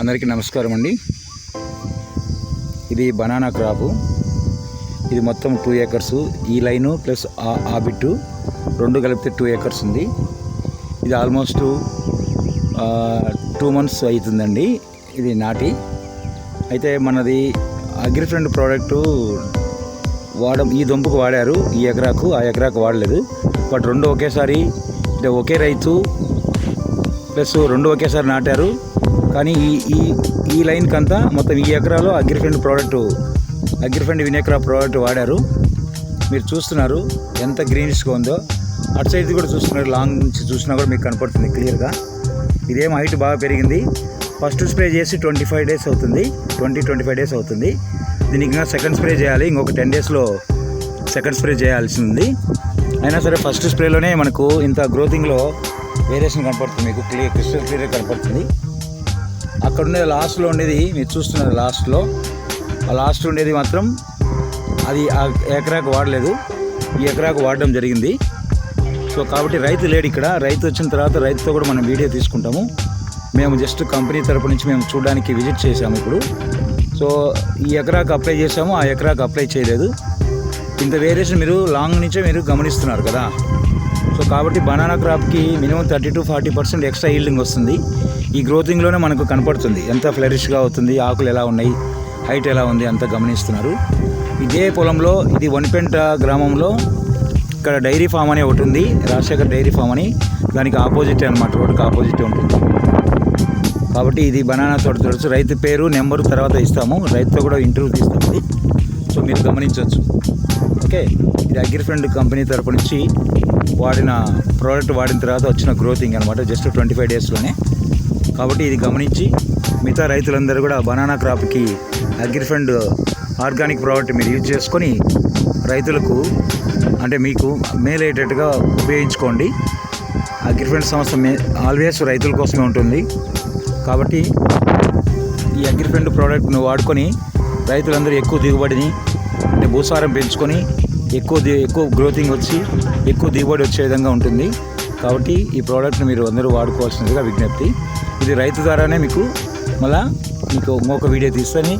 అందరికీ నమస్కారం అండి. ఇది బనానా క్రాపు. ఇది మొత్తం టూ ఏకర్స్ ఈ లైను ప్లస్ ఆ- బిట్టు రెండు కలిపితే టూ ఏకర్స్ ఉంది. ఇది ఆల్మోస్ట్ టూ మంత్స్ అవుతుందండి. ఇది నాటి. అయితే మనది అగ్రిఫ్రెండ్ ప్రోడక్టు వాడడం ఈ దుంపకు వాడారు. ఈ ఎకరాకు ఆ ఎకరాకు వాడలేదు. బట్ రెండు ఒకేసారి అంటే ఒకే రైతు ప్లస్ రెండు ఒకేసారి నాటారు. కానీ ఈ ఈ ఈ లైన్కి అంతా మొత్తం ఈ ఎకరాలో అగ్రిఫెండ్ ప్రోడక్ట్ అగ్రిఫెండ్ వినేకరా ప్రోడక్ట్ వాడారు. మీరు చూస్తున్నారు ఎంత గ్రీనిష్గా ఉందో. అటు సైడ్ కూడా చూస్తున్నారు లాంగ్ నుంచి చూసినా కూడా మీకు కనపడుతుంది క్లియర్గా ఇదేం హైట్ బాగా పెరిగింది. ఫస్ట్ స్ప్రే చేసి ట్వంటీ ఫైవ్ డేస్ అవుతుంది. ట్వంటీ ట్వంటీ ఫైవ్ డేస్ అవుతుంది. దీనికి ఇంకా సెకండ్ స్ప్రే చేయాలి. ఇంకొక టెన్ డేస్లో సెకండ్ స్ప్రే చేయాల్సి ఉంది. అయినా సరే ఫస్ట్ స్ప్రేలోనే మనకు ఇంత గ్రోతింగ్లో వేరియేషన్ కనపడుతుంది మీకు. క్లియర్ క్రిస్టల్ క్లియర్ కనపడుతుంది. అక్కడ ఉండేది లాస్ట్లో ఉండేది మీరు చూస్తున్నారు లాస్ట్లో ఆ లాస్ట్ ఉండేది మాత్రం అది ఆ ఎకరాకు వాడలేదు. ఈ ఎకరాకు వాడడం జరిగింది. సో కాబట్టి రైతు లేడు ఇక్కడ. రైతు వచ్చిన తర్వాత రైతుతో కూడా మనం వీడియో తీసుకుంటాము. మేము జస్ట్ కంపెనీ తరపు నుంచి మేము చూడడానికి విజిట్ చేసాము ఇప్పుడు. సో ఈ ఎకరాకు అప్లై చేసాము ఆ ఎకరాకు అప్లై చేయలేదు. ఇంత వేరియేషన్ మీరు లాంగ్ నుంచే మీరు గమనిస్తున్నారు కదా. సో కాబట్టి banana క్రాప్కి minimum thirty to forty percent extra yielding వస్తుంది. ఈ గ్రోతింగ్లోనే మనకు కనపడుతుంది. ఎంత ఫ్లరిష్గా అవుతుంది ఆకులు ఎలా ఉన్నాయి హైట్ ఎలా ఉంది అంత గమనిస్తున్నారు. ఇదే పొలంలో ఇది వనిపెంట గ్రామంలో ఇక్కడ డైరీ ఫామ్ అని ఒకటి ఉంది. రాజశేఖర్ డైరీ ఫామ్ అని. దానికి ఆపోజిట్ అనమాట రోడ్డుకి ఆపోజిట్ ఉంటుంది. కాబట్టి ఇది బనానా తోట చూడొచ్చు రైతు పేరు నెంబరు తర్వాత ఇస్తాము. రైతుతో కూడా ఇంటర్వ్యూ తీస్తాము. సో మీరు గమనించవచ్చు ఓకే ఇది అగ్రిఫ్రెండ్ కంపెనీ తరపు నుంచి వాడిన ప్రోడక్ట్ వాడిన తర్వాత వచ్చిన గ్రోతింగ్ అనమాట జస్ట్ ట్వంటీ ఫైవ్ డేస్లోనే. కాబట్టి ఇది గమనించి మిగతా రైతులందరూ కూడా బనానా క్రాప్కి అగ్రిఫ్రెండ్ ఆర్గానిక్ ప్రోడక్ట్ మీరు యూజ్ చేసుకొని రైతులకు అంటే మీకు మేలయ్యేటట్టుగా ఉపయోగించుకోండి. అగ్రిఫ్రెండ్ సంస్థ మే ఆల్వేస్ రైతుల కోసమే ఉంటుంది. కాబట్టి ఈ అగ్రిఫ్రెండ్ ప్రోడక్ట్ను వాడుకొని రైతులందరూ ఎక్కువ దిగుబడిని అంటే భూసారం పెంచుకొని ఎక్కువ ఎక్కువ గ్రోతింగ్ వచ్చి ఎక్కువ దిగుబడి వచ్చే విధంగా ఉంటుంది. కాబట్టి ఈ ప్రోడక్ట్ని మీరు అందరూ వాడుకోవాల్సిందిగా విజ్ఞప్తి. ఇది రైతు ద్వారానే మీకు మళ్ళా మీకు ఇంకొక వీడియో తీస్తని.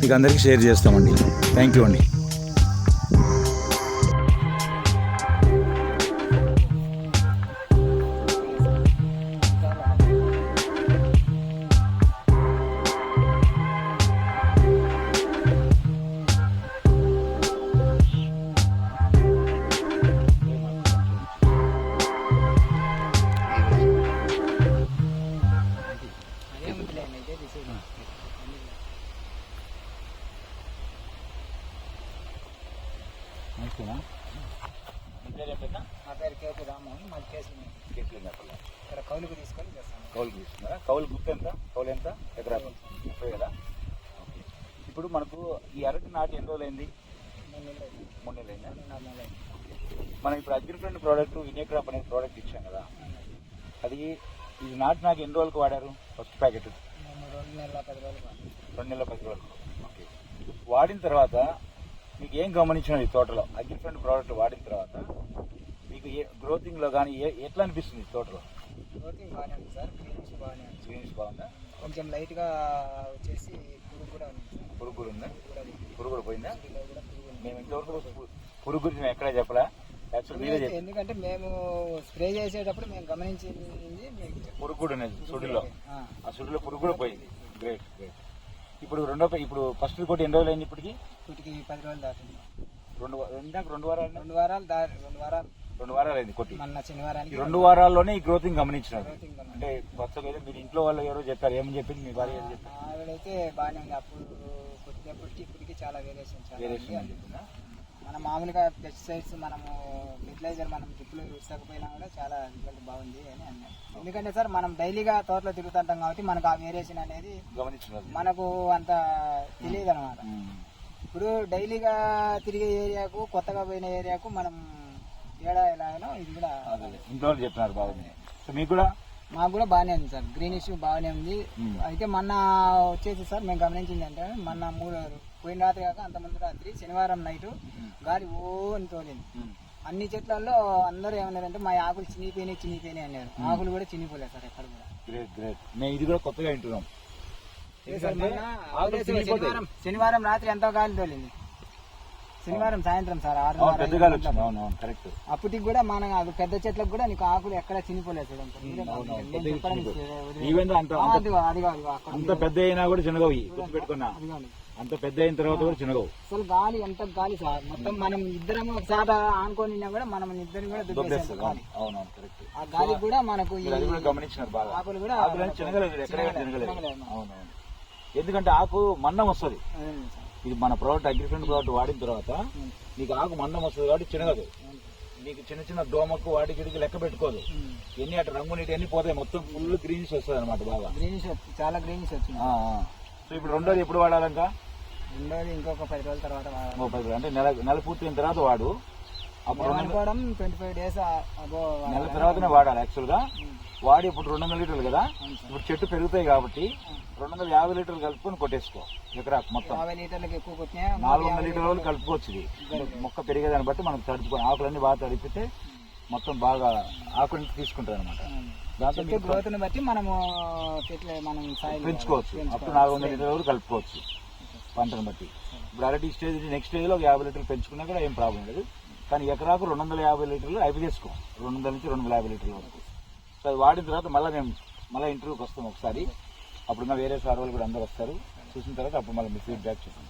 మీకు అందరికీ షేర్ చేస్తామండి. థ్యాంక్ యూ అండి. నా పేరు కేపీ రామ్మోహన్ మాది కేసు ఇక్కడ కౌలుకు తీసుకొని చేస్తాను. కౌలు తీసుకున్నారా? కౌలు గుర్తు ఎంత? కౌలు ఎంత? ఎకరా ముప్పై కదా ఓకే. ఇప్పుడు మనకు ఈ అరటి నాటి ఎన్ని రోజులైంది? మూడు నెలలు అయింది. మూడు నెలలు అయిందా మూడు నాలుగు నెలలు అయింది. మనం ఇప్పుడు అగ్రిఫ్రెండ్ ప్రోడక్ట్ ఇనేక్రాప్ అనే ప్రోడక్ట్ ఇచ్చాం కదా. అది ఇది నాటి నాకు ఎన్ని రోజులకు వాడారు? First packet. రెండు నెలల పది రోజులు. రెండు నెలల పది రోజులకు. ఓకే. వాడిన తర్వాత మీకు ఏం గమనించినది ఈ తోటలో? అగ్రిఫ్రెండ్ ప్రోడక్ట్ వాడిన తర్వాత మీకు ఏ గ్రోతింగ్లో కానీ ఏ ఎట్లా అనిపిస్తుంది ఈ తోటలో? గ్రోతింగ్ బాగానే ఉంది సార్ గ్రీనిష్ బాగానే ఉంది. గ్రీనిష్ బాగుందా? కొంచెం లైట్గా వచ్చేసి పురుగు కూడా ఉంది పురుగు కూడా ఉందా? పురుగు కూడా కూడా పోయిందా? కూడా. మేము ఇంతవరకు పురుగు గురించి మేము ఎక్కడా చెప్పలా? ఎందుకంటే మేము స్ప్రే చేసేటప్పుడు మేము గమనించింది. పురుగు కూడా ఉన్నది సుడిలో. ఆ, సుడిలో పురుగు కూడా పోయింది. గ్రేట్ గ్రేట్ ఇప్పుడు రెండో ఇప్పుడు ఫస్ట్ కొట్టి ఎన్ని రోజులు అయింది ఇప్పటికి? వీటికి పది రోజులు దాటింది. రెండు ఇందాక రెండు వారాలు రెండు వారాలు దా రెండు వారాలు. రెండు వారాలు అయింది కొట్టి. మొన్న ఈ శనివారానికి రెండు వారాల్లోనే ఈ గ్రోతింగ్ గమనించినారు. అంటే కొత్తగా మీరు ఇంట్లో వాళ్ళు ఎవరో చెప్పారు ఏమని చెప్పింది మీ భార్య ఆవిడైతే బాగానే ఉంది. అప్పుడు కొట్టినప్పటికి ఇప్పటికి చాలా వేరియేషన్ చాలా ఉంది. అని చెప్పిందా మన మామూలుగా పెస్టిసైడ్స్ మనము ఫెర్టిలైజర్ మనం డ్రిప్లు ఇస్తకపోయినా కూడా చాలా రిజల్ట్ బాగుంది అని అన్నారు. ఎందుకంటే సార్ మనం డైలీగా తోటలో తిరుగుతుంటాం కాబట్టి మనకు ఆ వేరియేషన్ అనేది గమనించినారు. మనకు అంత తెలియదు అనమాట ఉమ్. ఇప్పుడు డైలీగా తిరిగే ఏరియాకు కొత్తగా పోయిన ఏరియాకు మనం తేడా ఎలాగనో ఇది కూడా ఇంట్లో చెప్పినారు బాగుంది సో మీకు కూడా? మాకు కూడా బాగానే ఉంది సార్. గ్రీనిష్ బాగానే ఉంది. అయితే మొన్న వచ్చేసి సార్ మేము గమనించింది అంటే మొన్న మూడు పోయిన రాత్రి కాక అంత ముందు రాత్రి శనివారం నైట్ గాలి ఓ అని తోలింది. అన్ని చెట్లలో అందరూ ఏమన్నారంటే మా ఆకులు చినిగిపోయినాయి చినిగిపోయినాయి అన్నారు. ఆకులు కూడా చినిపోలేదు సార్ ఎక్కడ కూడా. గ్రేట్ గ్రేట్ మేము ఇది కూడా కొత్తగా వింటున్నాం. శనివారం రాత్రి ఎంతో గాలి తోలింది. శనివారం సాయంత్రం సార్ ఆరు కరెక్ట్. అప్పటికి కూడా మనం పెద్ద చెట్లకు కూడా నీకు ఆకులు ఎక్కడ చినిపోలేదు అంత పెద్ద అయినా కూడా చిన్నగవి గుర్తుపెట్టుకున్నా అదిగోండి. అంత పెద్ద అయిన తర్వాత కూడా చిన్నగవు అసలు గాలి ఎంత గాలి సార్. మొత్తం మనం ఇద్దరం ఒకసారి ఆనుకొని ఉన్నా కూడా మనం ఇద్దరం కూడా అవునవును కరెక్ట్. ఆ గాలి కూడా మనకు గమనించినారు బాగా. ఆకులు కూడా చిన్నగలేదు ఎక్కడ చిన్నగలేదు. అవునవును ఎందుకంటే ఆకు మందం వస్తుంది. ఇది మన ప్రోడక్ట్ అగ్రిఫెంట్ ప్రోడక్ట్ వాడిన తర్వాత. నీకు ఆకు మందం వస్తుంది కాబట్టి చిన్నగదు. నీకు చిన్న చిన్న దోమకు వాటికి వీటికి లెక్క పెట్టుకోదు. ఎన్ని అటు రంగు నీటి అన్ని పోతాయి మొత్తం ఫుల్ గ్రీనిష్ వస్తుంది అనమాట బాగా గ్రీనిష్ చాలా గ్రీనిష్ వచ్చింది. సో ఇప్పుడు రెండోది ఎప్పుడు వాడాలంక రెండోది ఇంకొక పది రోజుల తర్వాత అంటే నెల నెల పూర్తయిన తర్వాత వాడు అనుకోవడం ట్వంటీ ఫైవ్ డేస్ నెల తర్వాతనే వాడాలి యాక్చువల్గా. ఉం. వాడి ఇప్పుడు రెండు వందల లీటర్లు కదా. ఇప్పుడు చెట్టు పెరుగుతాయి కాబట్టి రెండు వందల యాభై లీటర్లు కలుపుకొని కొట్టేసుకో. ఎకరాకు మొత్తం. నాలుగు వందల లీటర్ల వరకు కలుపుకోవచ్చు ఇది. మొక్క పెరిగేదాన్ని బట్టి మనం తడుచుకొని ఆకులన్నీ బాగా తడిపితే మొత్తం బాగా ఆకుని తీసుకుంటుంది అనమాట దాంతో గ్రోత్ బట్టి మనము చెట్లు మనం పెంచుకోవచ్చు. అప్ టు నాలుగు వందల లీటర్ల వరకు కలుపుకోవచ్చు. పంటను బట్టి. ఇప్పుడు అరటి స్టేజ్ నెక్స్ట్ స్టేజ్లో ఒక యాభై లీటర్లు పెంచుకున్నా కూడా ఏం ప్రాబ్లం లేదు. కానీ ఎకరాకు రెండు వందల యాభై లీటర్లు అయిపోయి చేసుకో రెండు వందల నుంచి రెండు వందల యాభై లీటర్ల వరకు. సో అది వాడిన తర్వాత మళ్ళీ మేము మళ్ళీ ఇంటర్వ్యూకి వస్తాం ఒకసారి. అప్పుడు ఇంకా వేరే సార్ వాళ్ళు కూడా అందరు వస్తారు. చూసిన తర్వాత అప్పుడు మళ్ళీ మీ ఫీడ్బ్యాక్ చూసాం